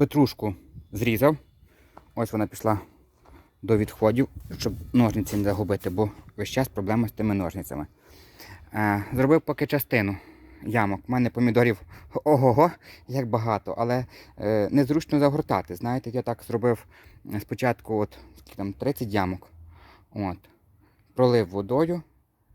петрушку зрізав. Ось вона пішла до відходів, щоб ножниці не загубити, бо весь час проблема з тими ножницями. Е, зробив поки частину ямок. У мене помідорів ого-го, як багато, але е, незручно загортати. Знаєте, я так зробив е, спочатку от, там, 30 ямок. От. Пролив водою.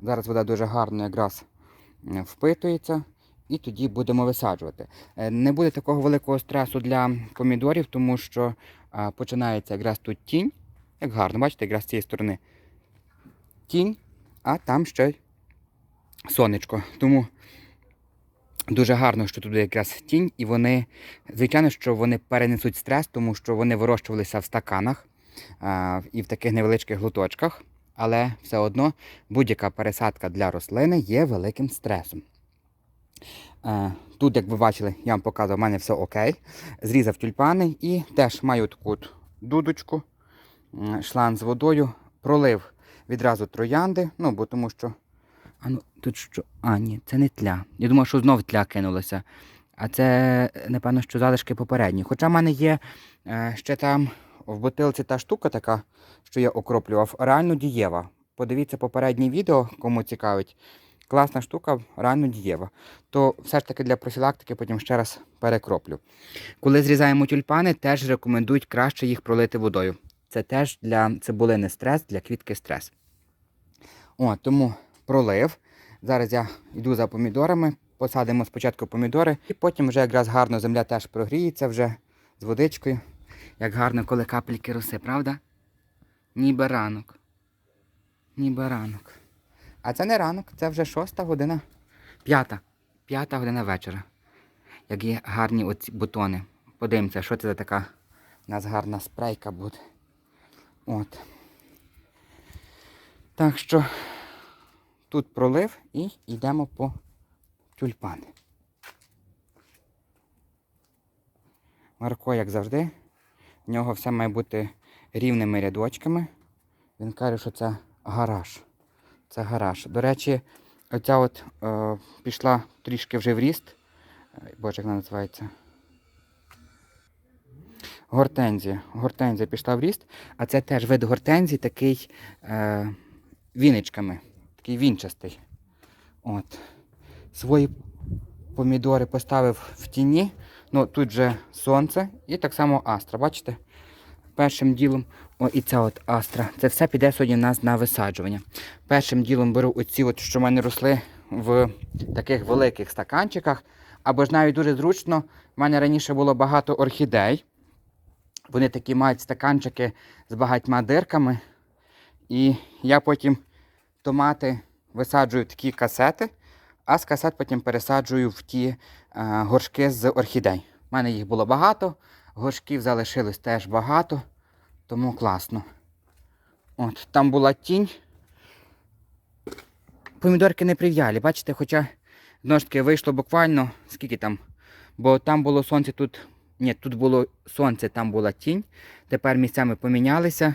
Зараз вода дуже гарно якраз впитується. І тоді будемо висаджувати. Е, Не буде такого великого стресу для помідорів, тому що починається якраз тут тінь. Як гарно, бачите, якраз з цієї сторони тінь, а там ще й сонечко. Тому дуже гарно, що тут якраз тінь, і вони, звичайно, що вони перенесуть стрес, тому що вони вирощувалися в стаканах і в таких невеличких глуточках. Але все одно будь-яка пересадка для рослини є великим стресом. Е, Тут, як ви бачили, я вам показував, у мене все окей. Зрізав тюльпани і теж маю таку от дудочку, м, шланг з водою, пролив відразу троянди, ну, бо тому що. А ну, тут що? А, ні, це не тля. Я думав, що знов тля кинулося. А це, напевно, що залишки попередні. Хоча в мене є е, ще там в бутилці та штука така, що я окроплював, реально дієва. Подивіться попереднє відео, кому цікавить. Класна штука, реально дієва. То все ж таки для профілактики потім ще раз перекроплю. Коли зрізаємо тюльпани, теж рекомендують краще їх пролити водою. Це теж для цибулини стрес, для квітки стрес. О, тому пролив. Зараз я йду за помідорами, посадимо спочатку помідори, і потім вже якраз гарно земля теж прогріється вже з водичкою. Як гарно, коли капельки роси, правда? Ніби ранок. Ніби ранок. А це не ранок, це вже шоста година. П'ята. П'ята година вечора. Як є гарні оці бутони. Подивимося, що це за така у нас гарна спрейка буде. От. Так що тут пролив і йдемо по тюльпани. Марко, як завжди, в нього все має бути рівними рядочками. Він каже, що це гараж. Це гараж. До речі, оця от е, пішла трішки вже в ріст. Е, Боже, як вона називається? Гортензія. Гортензія пішла в ріст, а це теж вид гортензії, такий е, віничками, такий вінчастий. От. Свої помідори поставив в тіні. Ну, тут же сонце і так само астра. Бачите? Першим ділом, о, і ця от астра. Це все піде сьогодні в нас на висаджування. Першим ділом беру оці, от, що в мене росли в таких великих стаканчиках. Або ж навіть дуже зручно, в мене раніше було багато орхідей. Вони такі мають стаканчики з багатьма дирками. І я потім томати висаджую в такі касети, а з касет потім пересаджую в ті е, горшки з орхідей. У мене їх було багато, горшків залишилось теж багато, тому класно. От, там була тінь. Помідорки не прив'ялі, бачите, хоча знову ж таки вийшло буквально скільки там. Бо там було сонце тут. Ні, тут було сонце, там була тінь. Тепер місцями помінялися.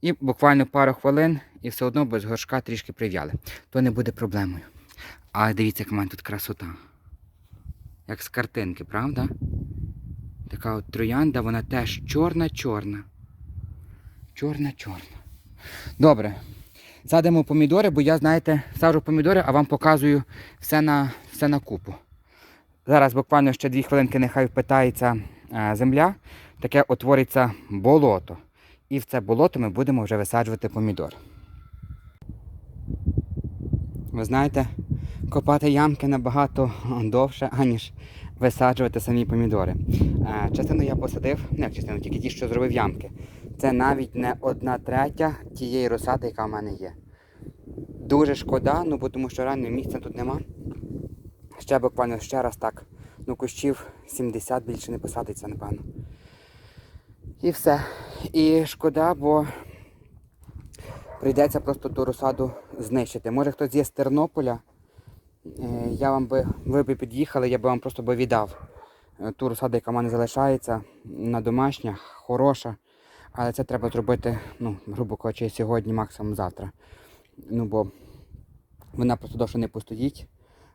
І буквально пару хвилин і все одно без горшка трішки прив'яли. То не буде проблемою. А дивіться, яка мене тут красота. Як з картинки, правда? Така от троянда, вона теж чорна-чорна. Чорна-чорна. Добре. Садимо помідори, бо я, знаєте, саджу помідори, а вам показую все на, все на купу. Зараз буквально ще дві хвилинки нехай впитається е, земля, таке утвориться болото. І в це болото ми будемо вже висаджувати помідор. Ви знаєте, копати ямки набагато довше, аніж висаджувати самі помідори. Е, Частину я посадив, не як частину, тільки ті, що зробив ямки. Це навіть не одна третя тієї розсади, яка в мене є. Дуже шкода, ну тому що реально місця тут нема. Ще буквально ще раз так. Ну, кущів 70 більше не посадиться, напевно. І все. І шкода, бо прийдеться просто ту розсаду знищити. Може хтось є з Тернополя. е, Я вам би, ви би під'їхали, я би вам просто би віддав е, ту розсаду, яка в мене залишається, на домашня, хороша. Але це треба зробити, ну, грубо кажучи, сьогодні, максимум завтра. Ну, бо вона просто довше не постоїть,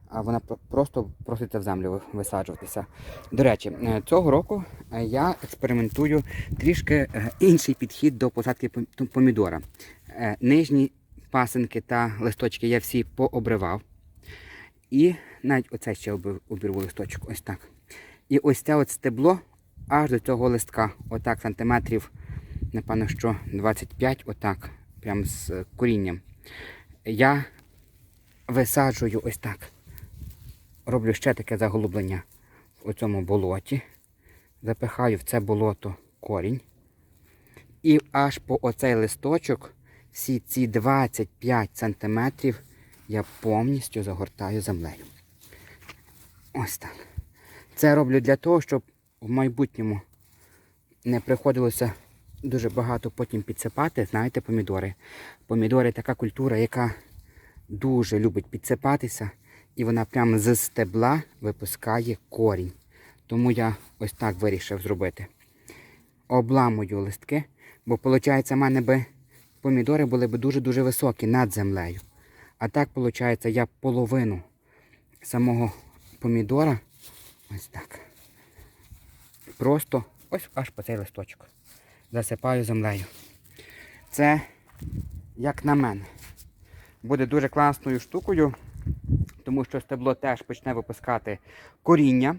а вона просто проситься в землю ви- висаджуватися. До речі, е, цього року е, я експериментую трішки е, інший підхід до посадки помідора. Нижні пасинки та листочки я всі пообривав. І навіть оце ще обірву листочок, ось так. І ось це от стебло аж до цього листка, отак сантиметрів, напевно, що 25, отак, прям з корінням. Я висаджую ось так. Роблю ще таке заголублення в цьому болоті. Запихаю в це болото корінь. І аж по оцей листочок, всі ці 25 сантиметрів я повністю загортаю землею. Ось так. Це роблю для того, щоб в майбутньому не приходилося дуже багато потім підсипати, знаєте, помідори. Помідори така культура, яка дуже любить підсипатися, і вона прямо з стебла випускає корінь. Тому я ось так вирішив зробити. Обламую листки, бо виходить, в мене би помідори були б дуже-дуже високі над землею. А так, виходить, я половину самого помідора ось так. Просто ось аж по цей листочок. Засипаю землею. Це, як на мене, буде дуже класною штукою, тому що стебло теж почне випускати коріння.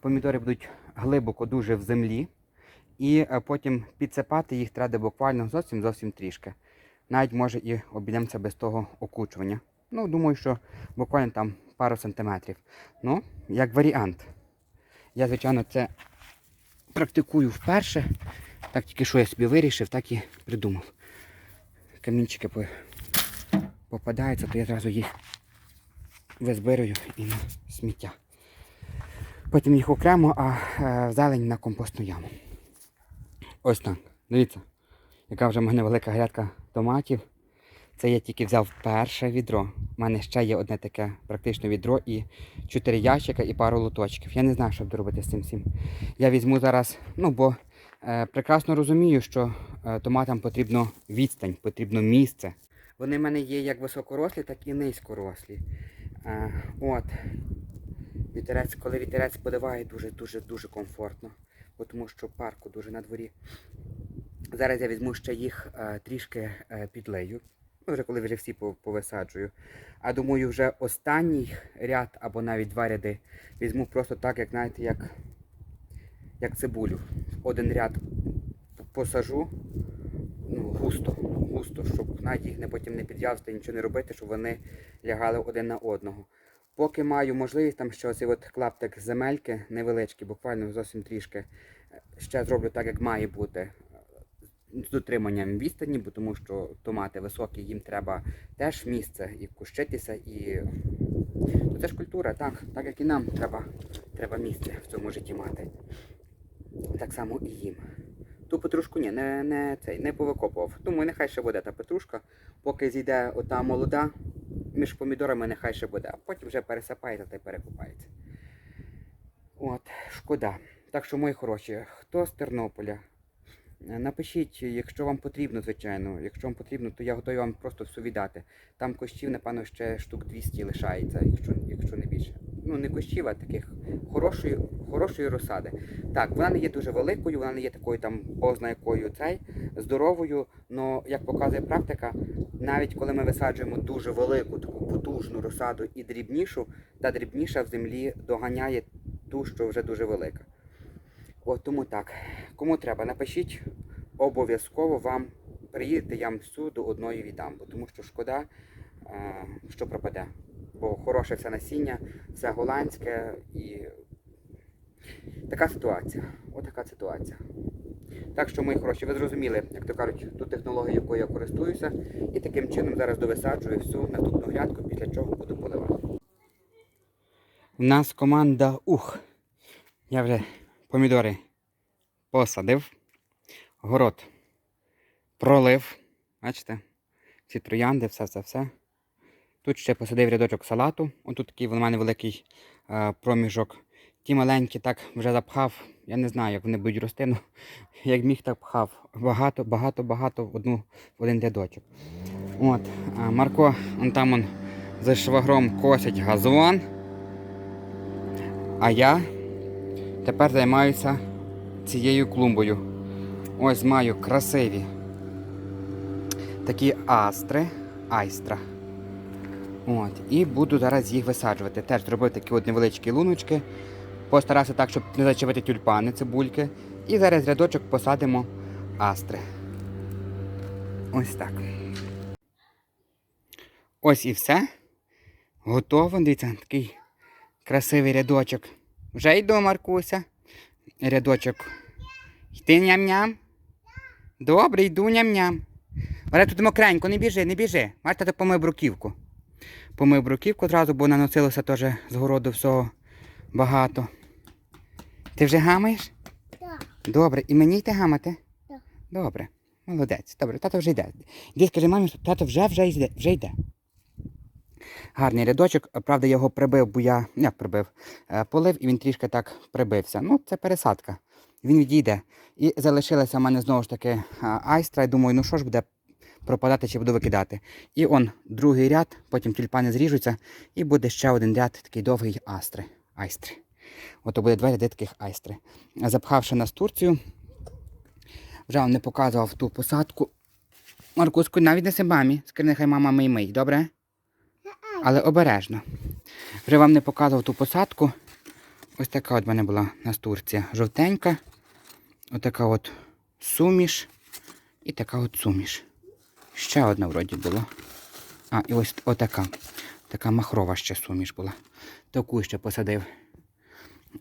Помідори будуть глибоко дуже в землі. І е, потім підсипати їх треба буквально зовсім зовсім трішки. Навіть може і обійдемося без того окучування. Ну, думаю, що буквально там пару сантиметрів. Ну, як варіант. Я, звичайно, це практикую вперше. Так тільки що я собі вирішив, так і придумав. Камінчики попадаються, то я одразу їх визбирую і на сміття. Потім їх окремо, а е, зелень на компостну яму. Ось так. Дивіться, яка вже в мене велика грядка томатів. Це я тільки взяв перше відро. У мене ще є одне таке практично відро і чотири ящика і пару лоточків. Я не знаю, що буду робити з цим всім. Я візьму зараз, ну бо прекрасно розумію, що е, томатам потрібно відстань, потрібно місце. Вони в мене є як високорослі, так і низькорослі. Е, от. Вітерець, коли вітерець подиває, дуже-дуже дуже комфортно, бо тому що парку дуже на дворі. Зараз я візьму ще їх е, трішки е, підлею. Ну, вже коли вже всі повисаджую. А думаю, вже останній ряд або навіть два ряди візьму просто так, як знаєте, як, як цибулю. Один ряд посажу ну, густо, густо, щоб навіть їх не потім не підв'язати, нічого не робити, щоб вони лягали один на одного. Поки маю можливість, там ще оцей от клаптик земельки невеличкий, буквально зовсім трішки. Ще зроблю так, як має бути. З дотриманням відстані, бо тому що томати високі, їм треба теж місце і кущитися, і ну, це ж культура, так, так як і нам треба, треба місце в цьому житті мати. Так само і їм. Ту петрушку ні, не, не, цей, не повикопував. Думаю, нехай ще буде та петрушка, поки зійде ота молода, між помідорами нехай ще буде, а потім вже пересипається та й перекопається. От, шкода. Так що, мої хороші, хто з Тернополя? Напишіть, якщо вам потрібно, звичайно. Якщо вам потрібно, то я готовий вам просто все віддати. Там кощів, напевно, ще штук 200 лишається, якщо, якщо не більше. Ну, не кощів, а таких хорошої, хорошої розсади. Так, вона не є дуже великою, вона не є такою там якою цей, здоровою, але як показує практика, навіть коли ми висаджуємо дуже велику, таку потужну розсаду і дрібнішу, та дрібніша в землі доганяє ту, що вже дуже велика. От тому так. Кому треба, напишіть, обов'язково вам приїдете, я вам всю до одної віддам, тому що шкода, е, що пропаде. Бо хороше все насіння, все голландське і така ситуація. Отака ситуація. Так що, мої хороші, ви зрозуміли, як то кажуть, ту технологію, якою я користуюся, і таким чином зараз довисаджую всю наступну грядку, після чого буду поливати. У нас команда Ух. Я вже помідори посадив, город пролив. Бачите? Ці троянди, все, все, все. Тут ще посадив рядочок салату. Отут такий в мене великий е, проміжок. Ті маленькі так вже запхав. Я не знаю, як вони будуть рости, ну як міг, так пхав. Багато, багато, багато в одну в один рядочок. От, а Марко, он там он за швагром косить газон. А я тепер займаюся цією клумбою. Ось маю красиві такі астри, айстра. От, і буду зараз їх висаджувати. Теж зробив такі от невеличкі луночки. Постарався так, щоб не зачепити тюльпани, цибульки. І зараз рядочок посадимо астри. Ось так. Ось і все. Готово. Дивіться, такий красивий рядочок. Вже йду, Маркуся. Рядочок. Йти ням-ням. Добре, йду ням-ням. Але тут мокренько, не біжи, не біжи. Бачите, ти помив бруківку. Помив бруківку одразу, бо наносилося теж з городу всього багато. Ти вже гамаєш? Так. Добре, і мені йти гамати? Так. Добре. Молодець. Добре, тато вже йде. Іди скажи мамі, що тато вже вже йде. Вже йде. Гарний рядочок, правда, його прибив, бо я як прибив, Е, полив і він трішки так прибився. Ну, це пересадка. Він відійде. І залишилася в мене знову ж таки айстра. І думаю, ну що ж буде пропадати чи буду викидати. І он другий ряд, потім тюльпани зріжуться, і буде ще один ряд такий довгий астри. Айстри. Ото буде два ряди таких айстри. Запхавши нас Турцію, вже вам не показував ту посадку. Маркуску, навіть неси мамі. Скажи, нехай мама мий мий, добре? Але обережно. Вже вам не показував ту посадку. Ось така от мене була настурція. Жовтенька. Отака от суміш. І така от суміш. Ще одна вроді була. А, і ось отака. Така махрова ще суміш була. Таку ще посадив.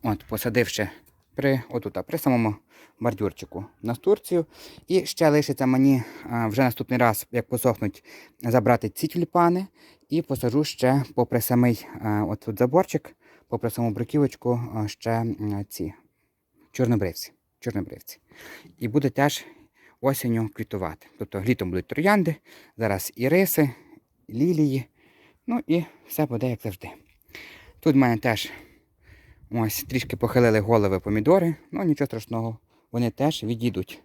От, посадив ще при, отут, при самому бордюрчику настурцію. І ще лишиться мені а, вже наступний раз, як посохнуть, забрати ці тюльпани. І посажу ще попри самий а, от тут заборчик, попри саму бруківочку, ще м, ці чорнобривці. чорнобривці. І буде теж осінню квітувати. Тобто літом будуть троянди, зараз іриси, лілії. Ну і все буде як завжди. Тут в мене теж ось трішки похилили голови помідори, ну нічого страшного, вони теж відійдуть.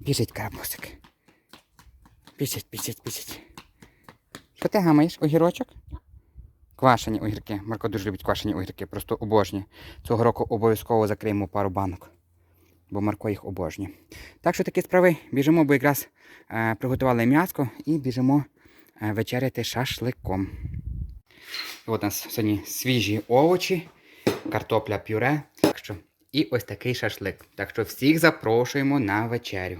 Біжить карапусик. Біжить, біжить, біжить. Що ти гамаєш? Огірочок? Квашені огірки. Марко дуже любить квашені огірки, просто обожнює. Цього року обов'язково закриємо пару банок, бо Марко їх обожнює. Так що такі справи. Біжимо, бо якраз е, приготували м'яско і біжимо е, вечеряти шашликом. І от у нас сьогодні свіжі овочі, картопля пюре. Так що, і ось такий шашлик. Так що всіх запрошуємо на вечерю.